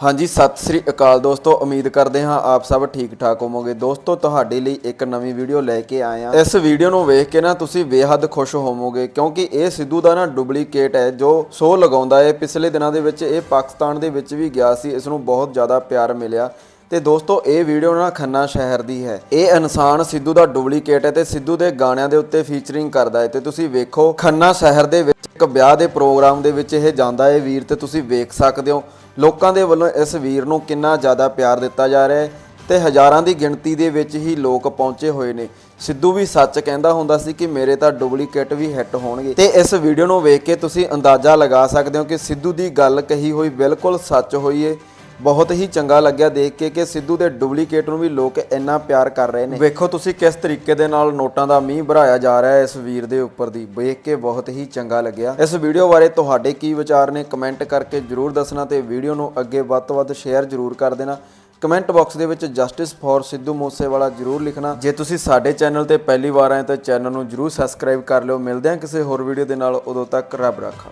ਹਾਂਜੀ, ਸਤਿ ਸ੍ਰੀ ਅਕਾਲ ਦੋਸਤੋ, ਉਮੀਦ ਕਰਦੇ ਹਾਂ ਆਪ ਸਭ ਠੀਕ ਠਾਕ ਹੋਵੋਗੇ। ਦੋਸਤੋ, ਤੁਹਾਡੇ ਲਈ ਇੱਕ ਨਵੀਂ ਵੀਡੀਓ ਲੈ ਕੇ ਆਏ ਹਾਂ। ਇਸ ਵੀਡੀਓ ਨੂੰ ਵੇਖ ਕੇ ਨਾ ਤੁਸੀਂ ਬੇਹੱਦ ਖੁਸ਼ ਹੋਵੋਗੇ, ਕਿਉਂਕਿ ਇਹ ਸਿੱਧੂ ਦਾ ਨਾ ਡੁਪਲੀਕੇਟ ਹੈ, ਜੋ ਸੋ ਲਗਾਉਂਦਾ ਹੈ। ਪਿਛਲੇ ਦਿਨਾਂ ਦੇ ਵਿੱਚ ਇਹ ਪਾਕਿਸਤਾਨ ਦੇ ਵਿੱਚ ਵੀ ਗਿਆ ਸੀ, ਇਸ ਨੂੰ ਬਹੁਤ ਜ਼ਿਆਦਾ ਪਿਆਰ ਮਿਲਿਆ। ਤੇ ਦੋਸਤੋ, ਇਹ ਵੀਡੀਓ ਨਾ ਖੰਨਾ ਸ਼ਹਿਰ ਦੀ ਹੈ। ਇਹ ਇਨਸਾਨ ਸਿੱਧੂ ਦਾ ਡੁਪਲੀਕੇਟ ਹੈ ਤੇ ਸਿੱਧੂ ਦੇ ਗਾਣਿਆਂ ਦੇ ਉੱਤੇ ਫੀਚਰਿੰਗ ਕਰਦਾ ਹੈ ਤੇ ਤੁਸੀਂ ਵੇਖੋ, ਖੰਨਾ ਸ਼ਹਿਰ ਦੇ ਵਿੱਚ ਇੱਕ ਵਿਆਹ ਦੇ ਪ੍ਰੋਗਰਾਮ ਦੇ ਵਿੱਚ ਇਹ ਜਾਂਦਾ ਹੈ ਵੀਰ ਤੇ ਤੁਸੀਂ ਵੇਖ ਸਕਦੇ ਹੋ। ਲੋਕਾਂ ਦੇ ਵੱਲੋਂ ਇਸ ਵੀਰ ਨੂੰ ਕਿੰਨਾ ਜ਼ਿਆਦਾ ਪਿਆਰ ਦਿੱਤਾ ਜਾ ਰਿਹਾ ਹੈ ਤੇ ਹਜ਼ਾਰਾਂ ਦੀ ਗਿਣਤੀ ਦੇ ਵਿੱਚ ਹੀ ਲੋਕ ਪਹੁੰਚੇ ਹੋਏ ਨੇ। ਸਿੱਧੂ ਵੀ ਸੱਚ ਕਹਿੰਦਾ ਹੁੰਦਾ ਸੀ ਕਿ ਮੇਰੇ ਤਾਂ ਡੁਪਲੀਕੇਟ ਵੀ ਹਿੱਟ ਹੋਣਗੇ। ਤੇ ਇਸ ਵੀਡੀਓ ਨੂੰ ਵੇਖ ਕੇ ਤੁਸੀਂ ਅੰਦਾਜ਼ਾ ਲਗਾ ਸਕਦੇ ਹੋ ਕਿ ਸਿੱਧੂ ਦੀ ਗੱਲ ਕਹੀ ਹੋਈ ਬਿਲਕੁਲ ਸੱਚ ਹੋਈ ਏ। ਬਹੁਤ ਹੀ ਚੰਗਾ ਲੱਗਿਆ ਦੇਖ ਕੇ ਕਿ ਸਿੱਧੂ ਦੇ ਡੁਪਲੀਕੇਟ ਨੂੰ ਵੀ ਲੋਕ ਇੰਨਾ ਪਿਆਰ ਕਰ ਰਹੇ ਨੇ। ਵੇਖੋ ਤੁਸੀਂ ਕਿਸ ਤਰੀਕੇ ਦੇ ਨਾਲ ਨੋਟਾਂ ਦਾ ਮੀਂਹ ਭਰਾਇਆ ਜਾ ਰਿਹਾ ਹੈ ਇਸ ਵੀਰ ਦੇ ਉੱਪਰ ਦੀ। ਵੇਖ ਕੇ ਬਹੁਤ ਹੀ ਚੰਗਾ ਲੱਗਿਆ। ਇਸ ਵੀਡੀਓ ਬਾਰੇ ਤੁਹਾਡੇ ਕੀ ਵਿਚਾਰ ਨੇ ਕਮੈਂਟ ਕਰਕੇ ਜਰੂਰ ਦੱਸਣਾ ਤੇ ਵੀਡੀਓ ਨੂੰ ਅੱਗੇ ਵੱਧ ਤੋਂ ਵੱਧ ਸ਼ੇਅਰ ਜਰੂਰ ਕਰ ਦੇਣਾ। ਕਮੈਂਟ ਬਾਕਸ ਦੇ ਵਿੱਚ ਜਸਟਿਸ ਫॉर ਸਿੱਧੂ ਮੂਸੇਵਾਲਾ ਜਰੂਰ ਲਿਖਣਾ। ਜੇ ਤੁਸੀਂ ਸਾਡੇ ਚੈਨਲ ਤੇ ਪਹਿਲੀ ਵਾਰ ਆਏ ਤਾਂ ਚੈਨਲ ਨੂੰ ਜਰੂਰ ਸਬਸਕ੍ਰਾਈਬ ਕਰ ਲਿਓ। ਮਿਲਦੇ ਹਾਂ ਕਿਸੇ ਹੋਰ ਵੀਡੀਓ ਦੇ ਨਾਲ। ਉਦੋਂ ਤੱਕ ਰੱਬ ਰਾਖਾ।